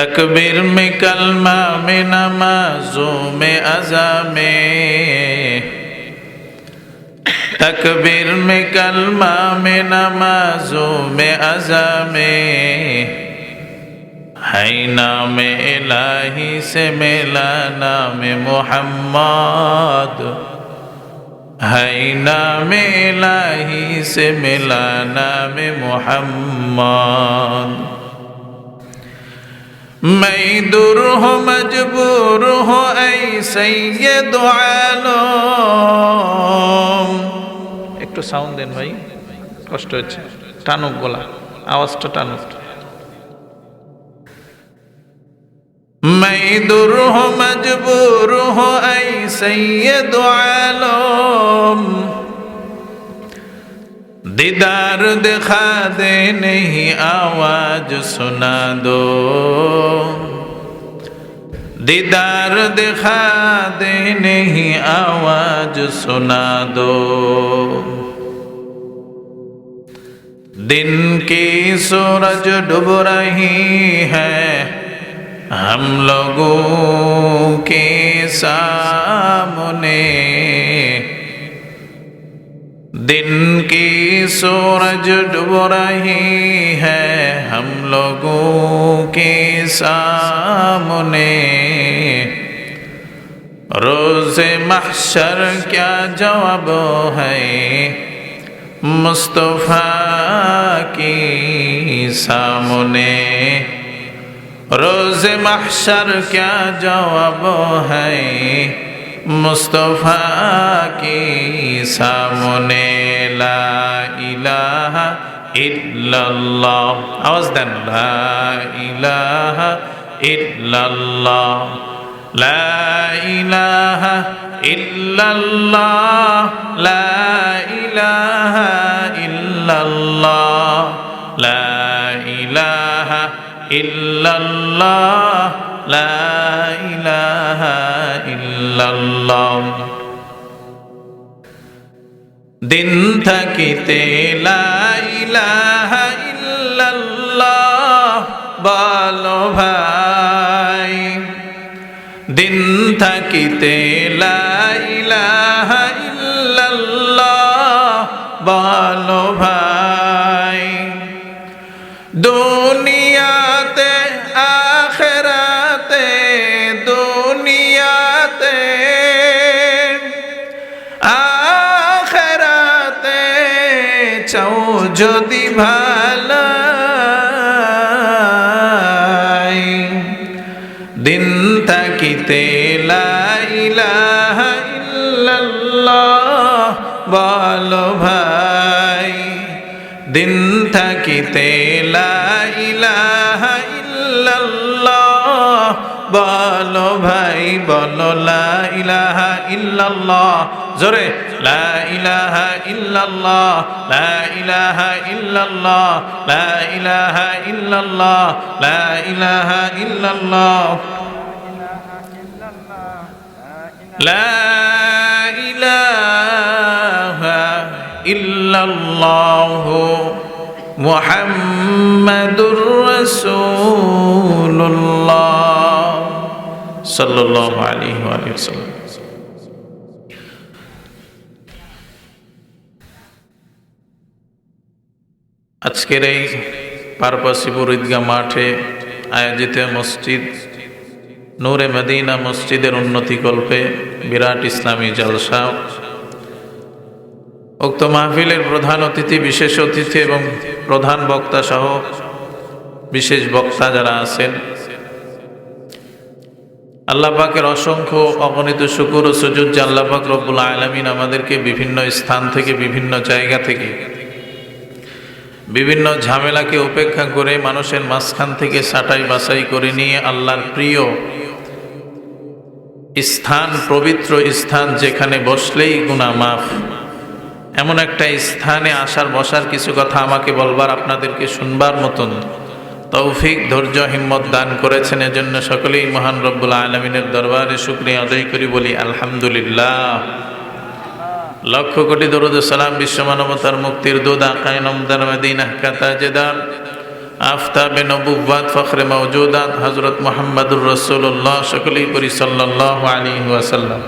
تکبیر میں کلمہ میں نمازوں میں ازا میں تکبیر میں کلمہ میں نمازوں میں ازا میں ہے نام الہی سے میلا نام محمد ہے نام الہی سے ملا نام محمد میں دور ہو مجبور ہو ایسے یہ دعالم একটু সাউন্ড দেন ভাই কষ্ট হচ্ছে টানুক গলা আওয়াজটা টানুক میں دور ہو مجبور ہو ایسے یہ دعالم दीदार दिखा दे नहीं, आवाज़ सुना दो। दीदार दिखा दे नहीं, आवाज़ सुना दो। दिन की सूरज डूब रही है, हम लोगों के सामने। दिन की सूरज डूब रही है हम लोगों के सामने। रोज़ महशर क्या जवाब है मुस्तफ़ा की सामने। रोज़ महशर क्या जवाब है মুস্তফা কি সামনে লা ইলাহা ইল্লাল্লাহ আওয়াজ দেন লা ইলাহা ইল্লাল্লাহ লা ইলাহা ইল্লাল্লাহ লা ইলাহা ইল্লাল্লাহ লা ইলাহা ইল্লাল্লাহ দিন থাকিতে ভাই। দিন থাকিতে লা যদি ভালো দিন থাকিতে বলো ভাই দিন থাকিতে বলো ভাই বল ইলাহা ইল্লাল্লাহ জোরে, লা ইলাহা ইল্লাল্লাহ, লা ইলাহা ইল্লাল্লাহ, লা ইলাহা ইল্লাল্লাহ, লা ইলাহা ইল্লাল্লাহ। লা ইলাহা ইল্লাল্লাহ, মুহাম্মাদুর রাসূলুল্লাহ। সাল্লাল্লাহু আলাইহি ওয়া সাল্লাম আজকের এই পারপাসিপুর ঈদগাহ মাঠে আয়োজিত মসজিদ নূরে মদিনা মসজিদের উন্নতিকল্পে বিরাট ইসলামী জলসা। উক্ত মাহফিলের প্রধান অতিথি, বিশেষ অতিথি এবং প্রধান বক্তা সহ বিশেষ বক্তা যারা আছেন, আল্লাহ পাকের অসংখ্য অগণিত শুকুর ও সুযোগ যে আল্লাহ পাক রব্বুল আলমিন আমাদেরকে বিভিন্ন স্থান থেকে, বিভিন্ন জায়গা থেকে বিভিন্ন ঝামেলাকে উপেক্ষা করে মানুষের মাঝখান থেকে সাটাই বাছাই করে নিয়ে আল্লাহর প্রিয় স্থান, পবিত্র স্থান যেখানে বসলেই গুণা মাফ। এমন একটা স্থানে আসার, বসার কিছু কথা আমাকে বলবার, আপনাদেরকে শুনবার মতন তৌফিক, ধৈর্য, হিম্মত দান করেছেন। এজন্য সকলেই মহান রব্বুল আলমিনের দরবারে শুক্রিয়া আদায় করি, বলি আলহামদুলিল্লাহ। লক্ষ কোটি দরুদ সালাম বিশ্ব মানবতার মুক্তির দুধ আকায় নমদার মদিনা কাতা জেদার আফতাবে নবুবাদ ফখরে মৌজুদাত হজরত মোহাম্মদুর রসুল্লাহ সকলেই করি সাল্লাহ আলী ওয়াসাল্লাম।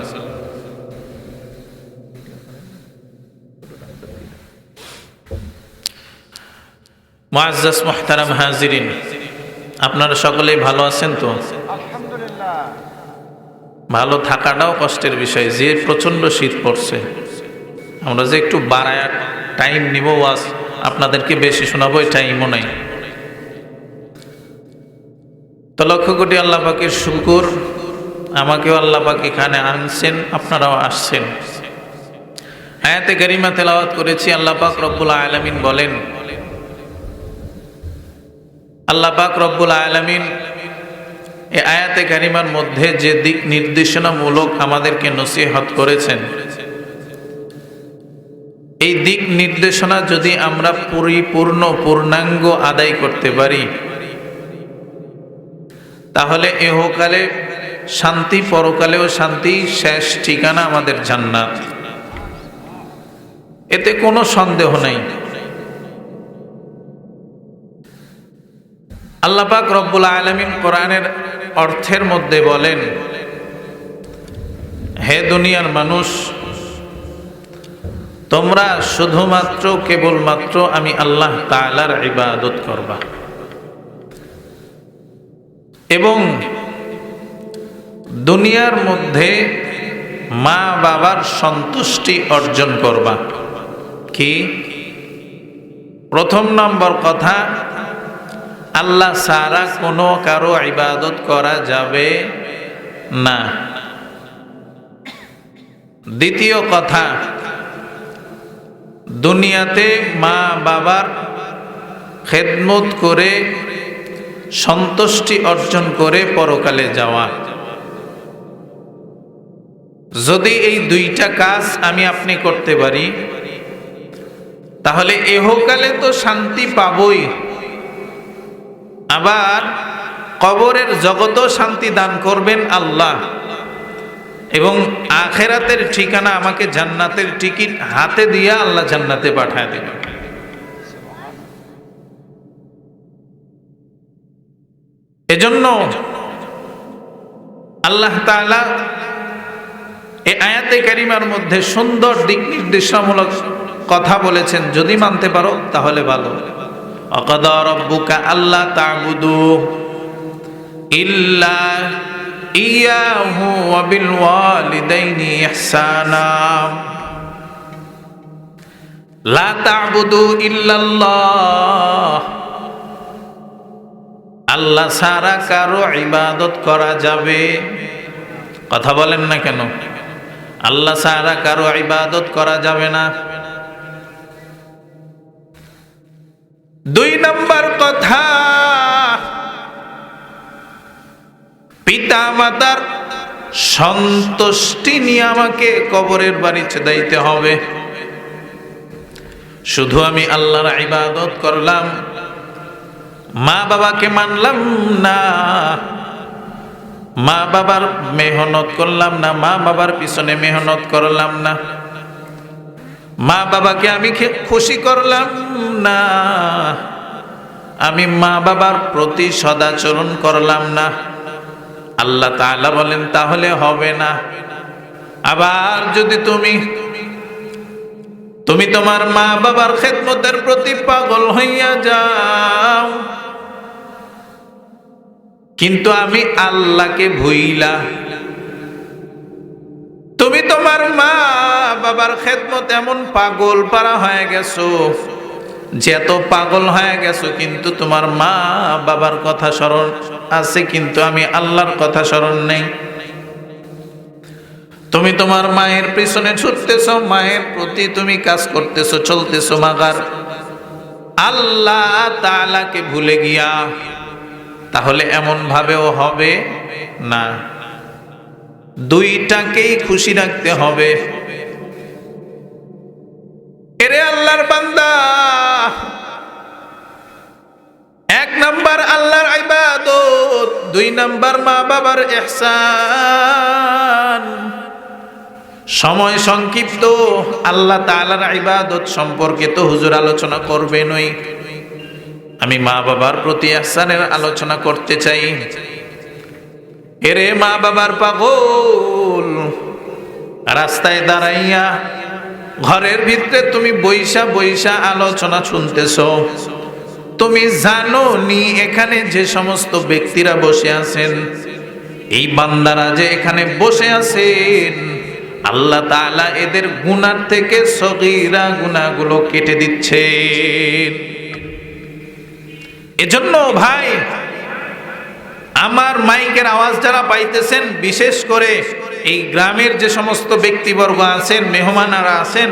মুআজ্জাজ মুহতারাম হাজিরিন আপনারা সকলেই ভালো আছেন তো? ভালো থাকাটাও কষ্টের বিষয় যে প্রচণ্ড শীত পড়ছে। আমরা যে একটু বাড়ায় টাইম নিব ওয়াজ আপনাদেরকে বেশি শোনাবো টাইমও নাই তো লক্ষ কোটি আল্লাহ পাকের শুকুর, আমাকেও আল্লাহ এখানে আনছেন, আপনারাও আসছেন। আয়াতে গরিমা তেলাওয়াত করেছি, আল্লাহ পাক রব্বুল আলমিন বলেন, আল্লাহ পাক রব্বুল আলমিন এই আয়াতে কারিমার মধ্যে যে দিক নির্দেশনামূলক আমাদেরকে নসিহত করেছেন এই দিক নির্দেশনা যদি আমরা পরিপূর্ণ পূর্ণাঙ্গ আদায় করতে পারি, তাহলে এহকালে শান্তি, পরকালেও শান্তি, শেষ ঠিকানা আমাদের জান্নাত। এতে কোনো সন্দেহ নেই। আল্লাপাক রব্বুল আলমিন কোরআনের অর্থের মধ্যে বলেন, হে দুনিয়ার মানুষ তোমরা শুধুমাত্র, কেবলমাত্র আমি আল্লাহ তালার ইবাদত করবা। এবং দুনিয়ার মধ্যে মা বাবার সন্তুষ্টি অর্জন করবা। কি? প্রথম নম্বর কথা, আল্লাহ সারা কোনো কারও ইবাদত করা যাবে না। দ্বিতীয় কথা দুনিয়াতে মা বাবার খেদমত করে সন্তুষ্টি অর্জন করে পরকালে যাওয়া। যদি এই দুইটা কাজ আমি আপনি করতে পারি, তাহলে এহকালে তো শান্তি পাবই। আবার কবরের জগতও শান্তি দান করবেন আল্লাহ। এবং আখেরাতের ঠিকানা আমাকে জান্নাতের টিকিট হাতে দিয়ে আল্লাহ জান্নাতে পাঠায় দেবেন এজন্য আল্লাহ তাআলা এ আয়াতে কারিমার মধ্যে সুন্দর দিক নির্দেশনামূলক কথা বলেছেন, যদি মানতে পারো তাহলে ভালো। অকদা রব্বুকা আল্লাহ তাগুদু ইল্লা ওয়া বিল ওয়ালিদাইনি ইহসানা লা তা'বুদু ইল্লাল্লাহ আল্লাহ সারা কারও ইবাদত করা যাবে। কথা বলেন না কেন? আল্লাহ সারা কারও ইবাদত করা যাবে না। দুই নম্বর কথা পিতা মাতার সন্তুষ্টি নিয়ে আমাকে কবরের বাড়ি ছেদাইতে হবে। শুধু আমি আল্লাহর ইবাদত করলাম, মা বাবাকে মানলাম না, মা বাবার মেহনত করলাম না, মা বাবার পিছনে মেহনত করলাম না, মা বাবাকে আমি খুশি করলাম না, আমি মা বাবার প্রতি সদাচরণ করলাম না। আল্লাহ তাআলা বলেন, তাহলে হবে না। আবার যদি তুমি তুমি তোমার মা বাবার খেদমতের প্রতি পাগল হইয়া যাও, কিন্তু আমি আল্লাহকে ভুইলা। তুমি তোমার মা বাবার খেদমত এমন পাগল পারা হয়ে গেছো, যে এত পাগল হয়ে গেছো, কিন্তু তোমার মা বাবার কথা স্মরণ আছে, কিন্তু আমি আল্লাহর কথা স্মরণ নেই। তুমি তোমার মায়ের পিছনে ছুটতেছ, মায়ের প্রতি তুমি কাজ করতেছো, চলতেছো মাগার। আল্লাহ তালাকে ভুলে গিয়া, তাহলে এমন ভাবেও হবে না। দুইটাকেই খুশি রাখতে হবে। এরে আল্লাহর বান্দা এক নাম্বার আল্লাহর ইবাদত, দুই নাম্বার মা বাবার ইহসান। সময় সংক্ষিপ্ত, আল্লাহ তাআলার ইবাদত সম্পর্কে তো হুজুর আলোচনা করবেনই আমি মা বাবার প্রতি আহসানের আলোচনা করতে চাই। এরে মা বাবার পাগল, রাস্তায় দাঁড়াইয়া ঘরের ভিতরে তুমি বৈশা বৈশা আলোচনা শুনতেছ। তুমি জানো নি এখানে যে সমস্ত ব্যক্তিরা বসে আছেন? এই বান্দারা যে এখানে বসে আছেন, আল্লাহ তাআলা এদের গুনার থেকে সগীরা গুনাহগুলো কেটে দিচ্ছেন। এজন্য ভাই, আমার মাইকের আওয়াজ যারা পাইতেছেন, বিশেষ করে এই গ্রামের যে সমস্ত ব্যক্তিবর্গ আছেন, মেহমানারা আছেন,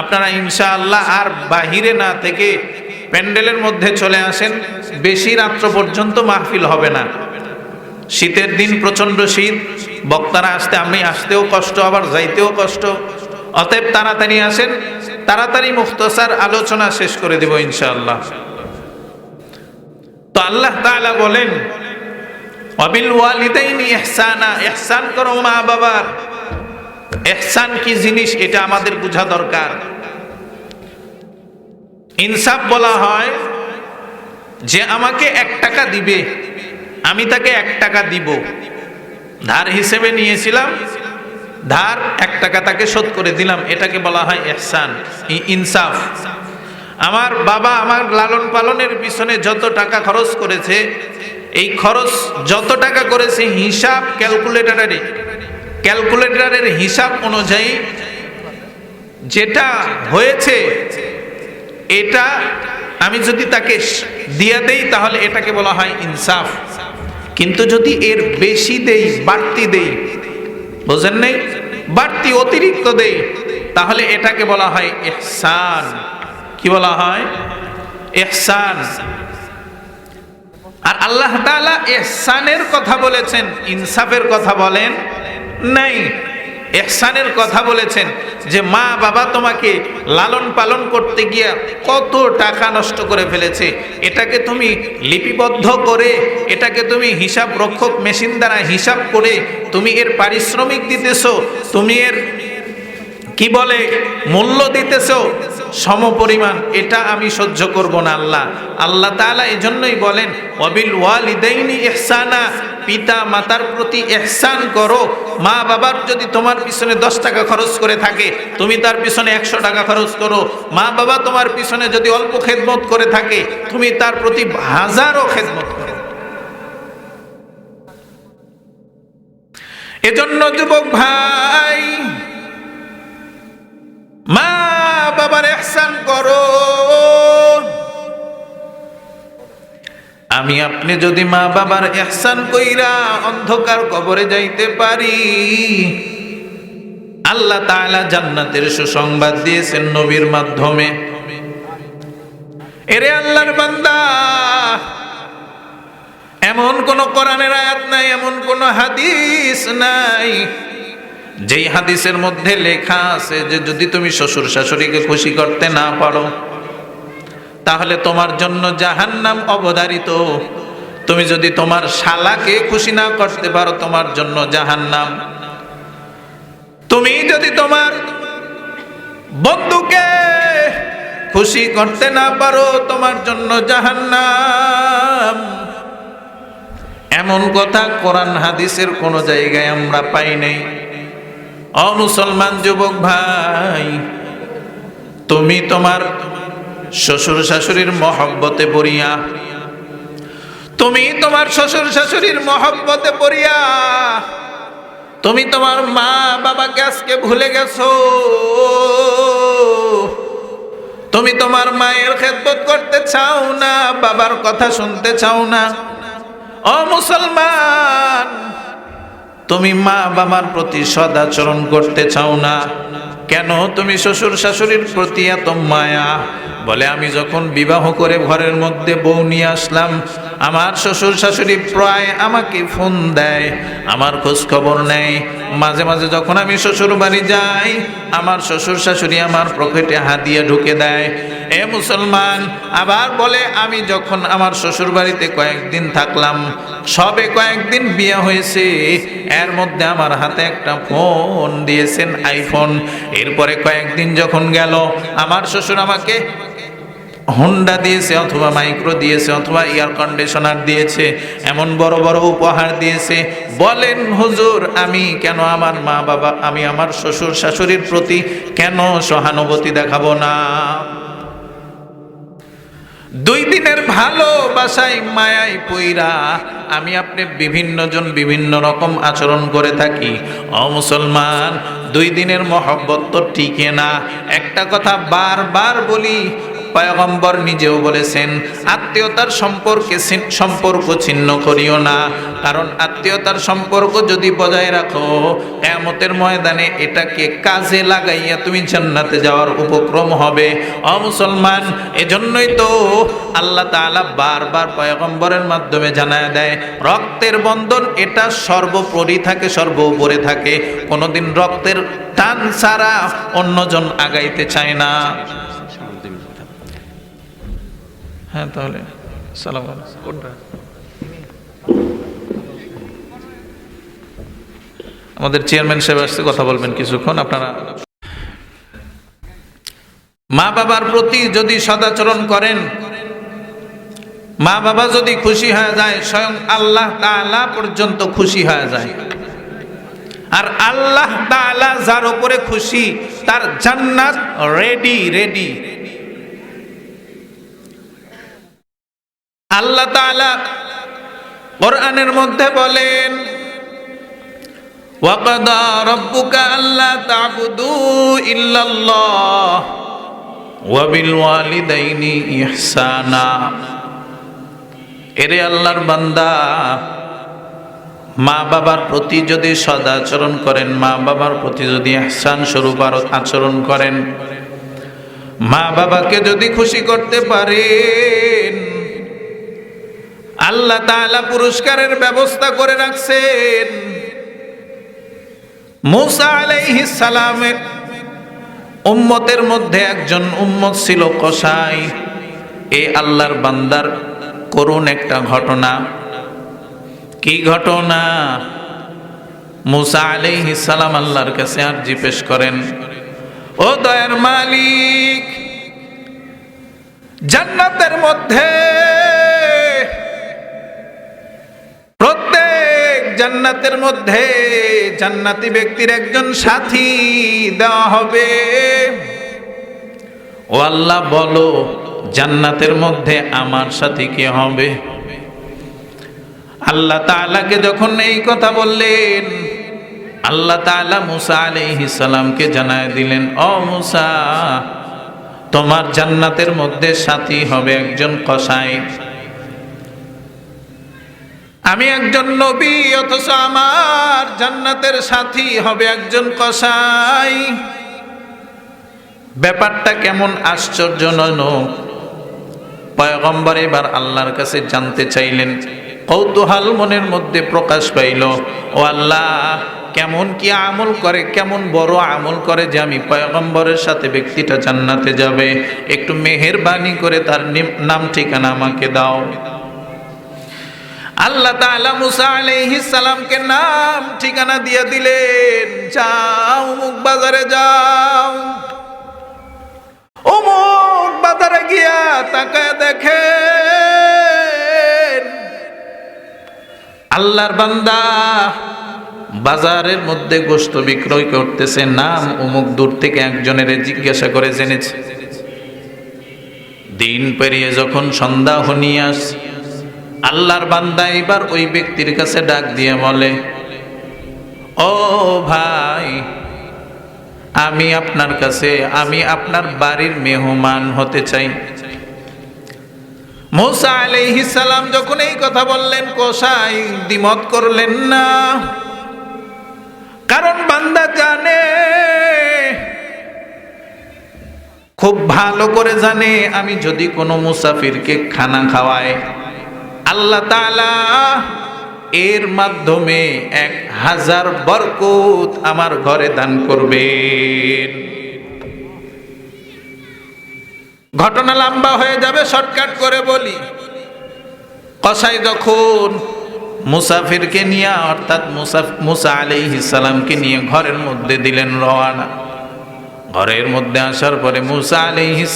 আপনারা ইনশাআল্লাহ আর বাহিরে না থেকে প্যান্ডেলের মধ্যে চলে আসেন, বেশি রাত্র পর্যন্ত মাহফিল হবে না। শীতের দিন প্রচণ্ড শীত, বক্তারা আসতে, আমি আসতেও কষ্ট, আবার যাইতেও কষ্ট। অতএব তাড়াতাড়ি আসেন, তাড়াতাড়ি মুখতসার আলোচনা শেষ করে দেব ইনশাআল্লাহ। তো আল্লাহ তাআলা বলেন, অবিল ওয়ালিদাইনি ইহসানা ইহসান করো মা বাবার ইহসান কি জিনিস, এটা আমাদের বোঝা দরকার। ইনসাফ বলা হয় যে আমাকে এক টাকা দিবে, আমি তাকে এক টাকা দিব। ধার হিসেবে নিয়েছিলাম, ধার এক টাকা তাকে শোধ করে দিলাম। এটাকে বলা হয় এহসান ইনসাফ। আমার বাবা আমার লালন পালনের পিছনে যত টাকা খরচ করেছে, এই খরচ যত টাকা করেছে, হিসাব ক্যালকুলেটরে ক্যালকুলেটারের হিসাব অনুযায়ী যেটা হয়েছে এটা আমি যদি তাকে দিয়ে দেই, তাহলে এটাকে বলা হয় ইনসাফ। কিন্তু যদি এর বেশি দেই, বাড়তি দেই, বোঝেন নেই? বাড়তি অতিরিক্ত দেই, তাহলে এটাকে বলা হয় এহসান কি বলা হয়? এহসান আর আল্লাহ তাআলা ইহসানের কথা বলেছেন, ইনসাফের কথা বলেন নাই। এহসানের কথা বলেছেন যে মা বাবা তোমাকে লালন পালন করতে গিয়া কত টাকা নষ্ট করে ফেলেছে। এটাকে তুমি লিপিবদ্ধ করে, এটাকে তুমি হিসাব রক্ষক মেশিন দ্বারা হিসাব করে তুমি এর পারিশ্রমিক দিতেছো, তুমি এর, কি বলে, মূল্য দিতেছ। সম পরিমাণ, এটা আমি সহ্য করব না আল্লাহ। আল্লাহ তাআলা এই জন্যই বলেন অবিল ওয়ালিদাইনি ইহসানা পিতা মাতার প্রতি ইহসান করো। মা বাবার যদি তোমার পিছনে দশ টাকা খরচ করে থাকে, তুমি তার পিছনে একশো টাকা খরচ করো। মা বাবা তোমার পিছনে যদি অল্প খেদমত করে থাকে, তুমি তার প্রতি হাজারো খেদমত করো। এজন্য যুবক ভাই, মা বাবার এহসান করো। আমি আপনি যদি মা বাবার এহসান কইরা অন্ধকার কবরে যাইতে পারি, আল্লাহ তাআলা জান্নাতের সুসংবাদ দিয়েছেন নবীর মাধ্যমে। এরে আল্লাহর বান্দা, এমন কোন কোরআনের আয়াত নাই, এমন কোন হাদিস নাই। যেই হাদিসের মধ্যে লেখা আছে যে, যদি তুমি শ্বশুর শাশুড়িকে খুশি করতে না পারো তাহলে তোমার জন্য জাহান্নাম অবধারিত। তুমি যদি তোমার শালাকে খুশি না করতে পারো, তোমার জন্য জাহান্নাম। তুমি যদি তোমার বন্ধুকে খুশি করতে না পারো, তোমার জন্য জাহান্নাম। এমন কথা কোরআন হাদিসের কোনো জায়গায় আমরা পাই নাই। অমুসলমান যুবক ভাই, তুমি তোমার শ্বশুর শাশুড়ির মহব্বতে পড়িয়া, তুমি তোমার শ্বশুর শাশুড়ির মহব্বতে পড়িয়া, তুমি তোমার মা বাবাকে আজকে ভুলে গেছো, তুমি তোমার মায়ের খেদমত করতে চাও না, বাবার কথা শুনতে চাও না। ও মুসলমান, তুমি মা বাবার প্রতি সদাচরণ করতে চাও না। কেন তুমি শ্বশুর শাশুড়ির প্রতি এত মায়া? বলে, আমি যখন বিবাহ করে ঘরের মধ্যে বউ নিয়ে আসলাম, আমার শ্বশুর শাশুড়ি প্রায় আমাকে ফোন দেয়, আমার খোঁজ খবর নেয়। মাঝে মাঝে যখন আমি শ্বশুর বাড়ি যাই, আমার শ্বশুর শাশুড়ি আমার পকেটে হাত দিয়ে ঢুকে দেয়। এ মুসলমান, আবার বলে, আমি যখন আমার শ্বশুর বাড়িতে কয়েকদিন থাকলাম, সবে কয়েকদিন বিয়ে হয়েছে, এর মধ্যে আমার হাতে একটা ফোন দিয়েছেন আইফোন। এরপরে কয়েকদিন যখন গেল, আমার শ্বশুর আমাকে হোন্ডা দিয়েছে অথবা মাইক্রো দিয়েছে অথবা এয়ার কন্ডিশনার দিয়েছে, এমন বড় বড় উপহার দিয়েছে। বলেন, হুজুর, আমি কেন আমার মা বাবা, আমি আমার শ্বশুর শাশুড়ির প্রতি কেন সহানুভূতি দেখাবো না? দুই দিনের ভালোবাসায় মায়াই পইরা আমি আপনি বিভিন্ন জন বিভিন্ন রকম আচরণ করে থাকি। অ মুসলমান, দুই দিনের মহব্বত তো টিকে না। একটা কথা বারবার বলি পয়গম্বর নিজেও বলেছেন, আত্মীয়তার সম্পর্কে সম্পর্ক ছিন্ন করিও না। কারণ আত্মীয়তার সম্পর্ক যদি বজায় রাখো কেমতের ময়দানে এটাকে কাজে লাগাইয়া তুমি জান্নাতে যাওয়ার উপক্রম হবে। অ মুসলমান, এজন্যই তো আল্লাহ তাআলা বারবার পয়গম্বরের মাধ্যমে জানায় দেয়, রক্তের বন্ধন এটা সর্বোপরি থাকে, সর্বোপরে থাকে। কোনোদিন রক্তের টান ছাড়া অন্যজন আগাইতে চায় না। হ্যাঁ তাহলে, সালাম কোনটা? আমাদের চেয়ারম্যান সাহেব আসছে, কথা বলবেন কিছুক্ষণ, আপনারা মা বাবার প্রতি যদি সদাচরণ করেন, মা বাবা যদি খুশি হয়ে যায়, স্বয়ং আল্লাহ তাআলা পর্যন্ত খুশি হয়ে যায়। আর আল্লাহ তাআলা যার উপরে খুশি, তার জান্নাত রেডি রেডি আল্লাহ তাআলা কোরআনের মধ্যে বলেন ওয়াকাদা তা'বুদু ইল্লাল্লাহ এরে আল্লাহর বান্দা মা বাবার প্রতি যদি সদাচরণ করেন মা বাবার প্রতি যদি ইহসান স্বরূপ আচরণ করেন মা বাবাকে যদি খুশি করতে পারেন আল্লাহ তাআলা পুরস্কারের ব্যবস্থা করে রাখছেন। মুসা আলাইহিস সালামের উম্মতের মধ্যে একজন উম্মত ছিল কসাই। এই আল্লাহর বান্দার করুণ একটা ঘটনা। কি ঘটনা? মুসা আলাইহিস সালাম আল্লাহর কাছে আরজি পেশ করেন, ও দয়ার মালিক, জান্নাতের মধ্যে জান্নাতের মধ্যে জান্নাতি ব্যক্তির একজন সাথী দেওয়া হবে। ও আল্লাহ বলো, জান্নাতের মধ্যে আমার সাথী কে হবে? আল্লাহ তাআলাকে যখন এই কথা বললেন, আল্লাহ তাআলা মুসা আলাইহিস সালামকে জানায় দিলেন, ও মুসা, তোমার জান্নাতের মধ্যে সাথী হবে একজন কসাই। আমি একজন নবী, অথচ আমার জান্নাতের সাথী হবে একজন কসাই। ব্যাপারটা কেমন আশ্চর্যজনক। পয়গম্বর এবার আল্লাহর কাছে জানতে চাইলেন, কৌতূহল মনের মধ্যে প্রকাশ পাইল, ও আল্লাহ, কেমন কি আমল করে, কেমন বড় আমল করে যে আমি পয়গম্বরের সাথে ব্যক্তিটা জান্নাতে যাবে। একটু মেহেরবানি করে তার নিম- নাম ঠিকানা আমাকে দাও। আল্লাহ তাআলা মুসা আলাইহিস সালামকে নাম, ঠিকানা দিয়ে দিলেন, যাও অমুক বাজারে যাও। অমুক বাজারে গিয়া তাকায় দেখেন, আল্লাহর বান্দা বাজারের মধ্যে গোস্ত বিক্রয় করতেছে। নাম অমুক দূর থেকে একজনের জিজ্ঞাসা করে জেনেছে। দিন পেরিয়ে যখন সন্ধ্যা হনিয়াস আল্লাহর বান্দা এবার ওই ব্যক্তির কাছে ডাক দিয়ে বলে, ও ভাই, আমি আপনার কাছে, আমি আপনার বাড়ির মেহমান হতে চাই। মোসা আলাইহিস সালাম যখন এই কথা বললেন, কোসাই দ্বিমত করলেন না। কারণ বান্দা জানে, খুব ভালো করে জানে, আমি যদি কোনো মুসাফিরকে খানা খাওয়াই আল্লাহ এর মাধ্যমে এক হাজার বরকত আমার ঘরে দান করবেন। ঘটনা লম্বা হয়ে যাবে, শর্টকাট করে বলি। কসাই যখন মুসাফিরকে নিয়ে, অর্থাৎ মুসাফ মুসা সালামকে নিয়ে ঘরের মধ্যে দিলেন রওয়ানা। ঘরের মধ্যে আসার পরে মুসা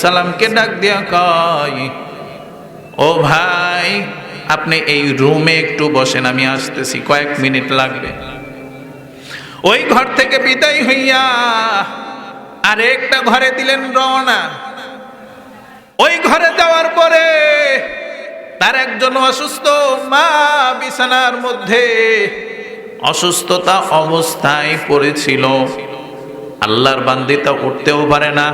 সালামকে ডাক দিয়া কয়, ও ভাই আপনি এই রুমে একটু বসেন, আমি আসতেছি, কয়েক মিনিট লাগবে। ওই ঘর থেকে বিদায় হইয়া আর একটা ঘরে দিলেন রওনা। ওই ঘরে যাওয়ার পরে তার একজন অসুস্থ মা বিছানার মধ্যে অসুস্থতা অবস্থায় পড়েছিল। আল্লাহর বান্দিতা উঠতেও পারে না।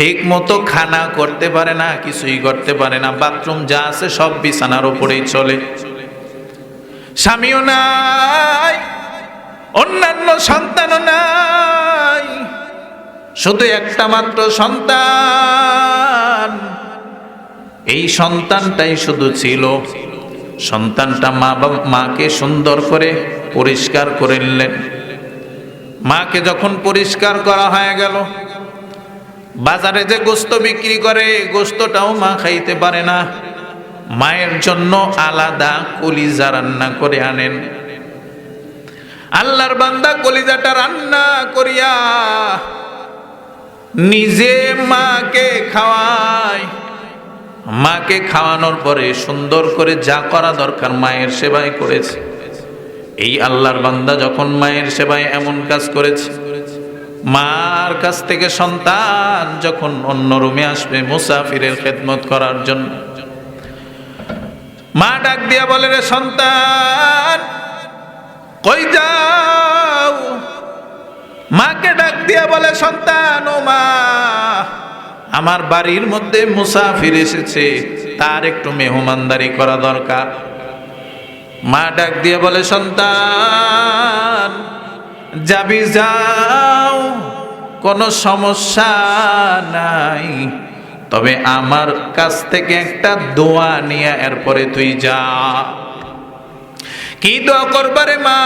ঠিক মতো খানা করতে পারে না, কিছুই করতে পারে না, বাথরুম যা আছে সব বিছানার উপরেই চলে। স্বামীও নাই, অন্যান্য সন্তানও নাই, শুধু একটা মাত্র সন্তান। এই সন্তানটাই শুধু ছিল। সন্তানটা মা বাবা মাকে সুন্দর করে পরিষ্কার করে নিলেন। মাকে যখন পরিষ্কার করা হয়ে গেল বাজারে যে গোস্ত বিক্রি করে, গোস্তটাও মা খাইতে পারে না। মায়ের জন্য আলাদা কলিজা রান্না করে আনেন। আল্লাহর বান্দা কলিজাটা রান্না করিয়া নিজে মাকে খাওয়ায়। মাকে খাওয়ানোর পরে সুন্দর করে যা করা দরকার মায়ের সেবায় করেছে। এই আল্লাহর বান্দা যখন মায়ের সেবায় এমন কাজ করেছে মার কাছ থেকে সন্তান যখন অন্য রুমে আসবে মুসাফিরের খেদমত করার জন্য। মা ডাক দিয়া বলে, রে সন্তান, কই যাও? মাকে ডাক দিয়া বলে, সন্তান, ও মা, আমার বাড়ির মধ্যে মুসাফির এসেছে, তার একটু মেহমানদারি করা দরকার। মা ডাক দিয়ে বলে, সন্তান যাবি যাও, কোনো সমস্যা নাই। তবে আমার কাছ থেকে একটা দোয়া নিয়ে এরপরে তুই যা। কি দোয়া করবারে মা?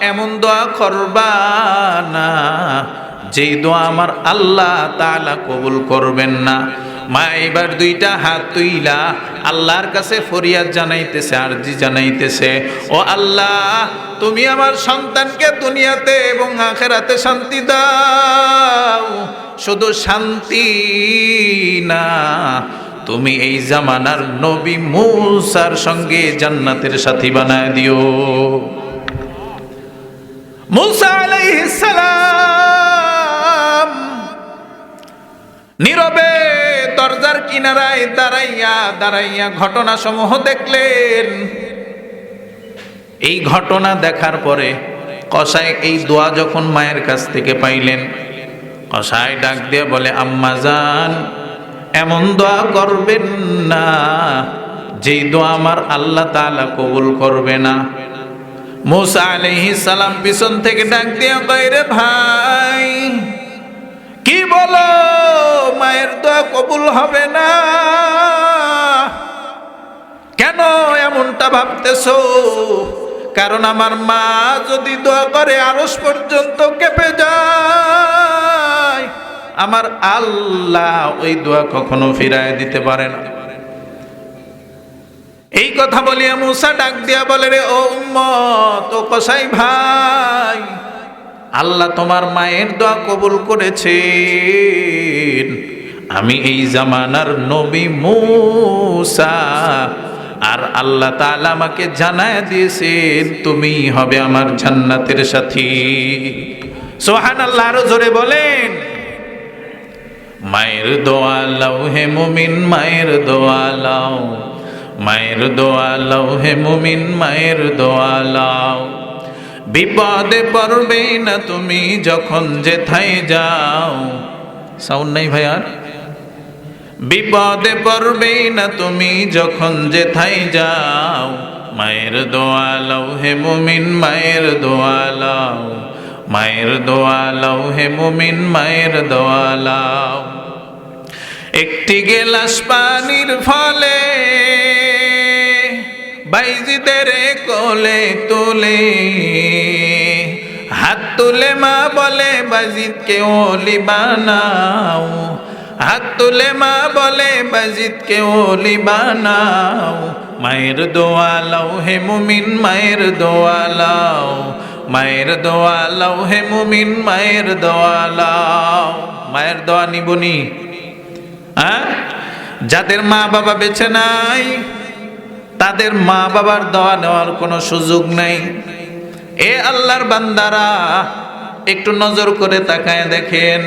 এমন দোয়া করবা না। যেই দোয়া আমার আল্লাহ তাআলা কবুল করবেন না। মা, এবার দুইটা হাত তুইলা আল্লাহর কাছে ফরিয়াদ জানাইতেছে, আরজি জানাইতেছে। ও আল্লাহ তুমি আমার সন্তানকে দুনিয়াতে এবং আখেরাতে শান্তি দাও। শুধু শান্তি না, তুমি এই জামানার নবী মূসার সঙ্গে জান্নাতের সাথী বানায় দিও। মুসা সালাম নীরবে দরজার কিনারায় দাঁড়াইয়া দাঁড়াইয়া ঘটনা সমূহ দেখলেন। এই ঘটনা দেখার পরে কসাই এই দোয়া যখন মায়ের কাছ থেকে পাইলেন, কসাই ডাক দিয়ে বলে, আম্মা যান এমন দোয়া করবেন না, যেই দোয়া আমার আল্লাহ তাআলা কবুল করবে না। মুসা আলাইহিস সালাম পিছন থেকে ডাক দিয়ে কয় রে ভাই, কি বলো, মায়ের দোয়া কবুল হবে না? কেন এমনটা ভাবতেছো? কারণ আমার মা যদি দোয়া করে আরস পর্যন্ত কেঁপে যায়, আমার আল্লাহ ওই দোয়া কখনো ফিরায় দিতে পারে না। এই কথা বলিয়া মুসা ডাক দিয়া বলে রে, ও উম্মত, ও কসাই ভাই, আল্লাহ তোমার মায়ের দোয়া কবুল করেছেন। আমি এই জামানার নবী মুসা আর আল্লাহ তাআলা আমাকে জানায় দিয়েছেন তুমি হবে আমার জান্নাতের সাথী। সোহান আল্লাহ আরও জোরে বলেন। মায়ের দোয়া লাও হে মুমিন, মায়ের দোয়া লাও। মায়ের দোয়া লাও হে মুমিন, মায়ের দোয়া লাও। বিপদে পড়বে না তুমি যখন যেথায় যাও। সাউন্ড নাই ভাই আর? বিপদে পড়বে না তুমি যখন যেথায় যাও। মায়ের দোয়া লাও হে মুমিন, মায়ের দোয়া লাও। মায়ের দোয়া লাও হে মুমিন, মায়ের দোয়া লাও। একটি গেলাস পানির ফলে বাইজিদের কোলে তোলে, হাত তুলে মা বলে বাজিদকে ওলি বানাও। হাত তুলে মা বলে বাজিদকে ওলি বানাও, মায়ের দোয়া লাও হে মুমিন, মায়ের দোয়া লাও, মায়ের দোয়া লাও হে মুমিন, মায়ের দোয়ালাও মায়ের দোয়া নিবনি হ্যাঁ? যাদের মা বাবা বেছে নাই, তাদের মা বাবার দোয়া নেওয়ার কোনো সুযোগ নেই। এ আল্লাহর বান্দারা, একটু নজর করে তাকায় দেখেন।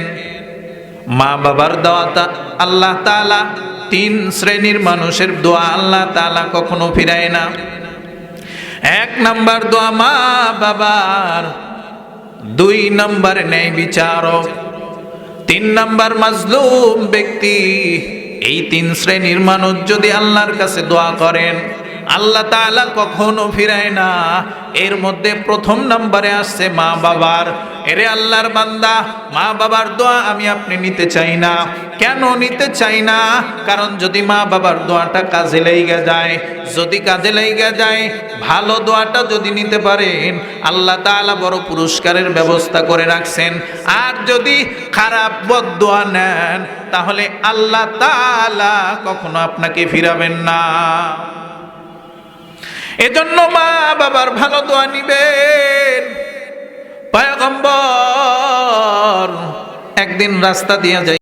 মা বাবার দোয়া তা- আল্লাহ তালা তিন শ্রেণির মানুষের দোয়া আল্লাহ তালা কখনো ফিরায় না। এক নাম্বার দোয়া মা বাবার, দুই নাম্বার ন্যায় বিচারক, তিন নাম্বার মাজলুম ব্যক্তি। এই তিন শ্রেণির মানুষ যদি আল্লাহর কাছে দোয়া করেন, আল্লাহ তাআলা কখনো ফিরায় না। এর মধ্যে প্রথম নাম্বারে আসছে মা বাবার এরে আল্লাহর বান্দা, মা বাবার দোয়া আমি আপনি নিতে চাই না। কেন নিতে চাই না? কারণ যদি মা বাবার দোয়াটা কাজে লেগে যায়, যদি কাজে লেগে যায়, ভালো দোয়াটা যদি নিতে পারেন, আল্লাহ তাআলা বড় পুরস্কারের ব্যবস্থা করে রাখছেন। আর যদি খারাপ বদ দোয়া নেন, তাহলে আল্লাহ তাআলা কখনো আপনাকে ফিরাবেন না। এজন্য মা বাবার ভালো দোয়া নিবেন। পয়গম্বর একদিন রাস্তা দিয়ে যাই।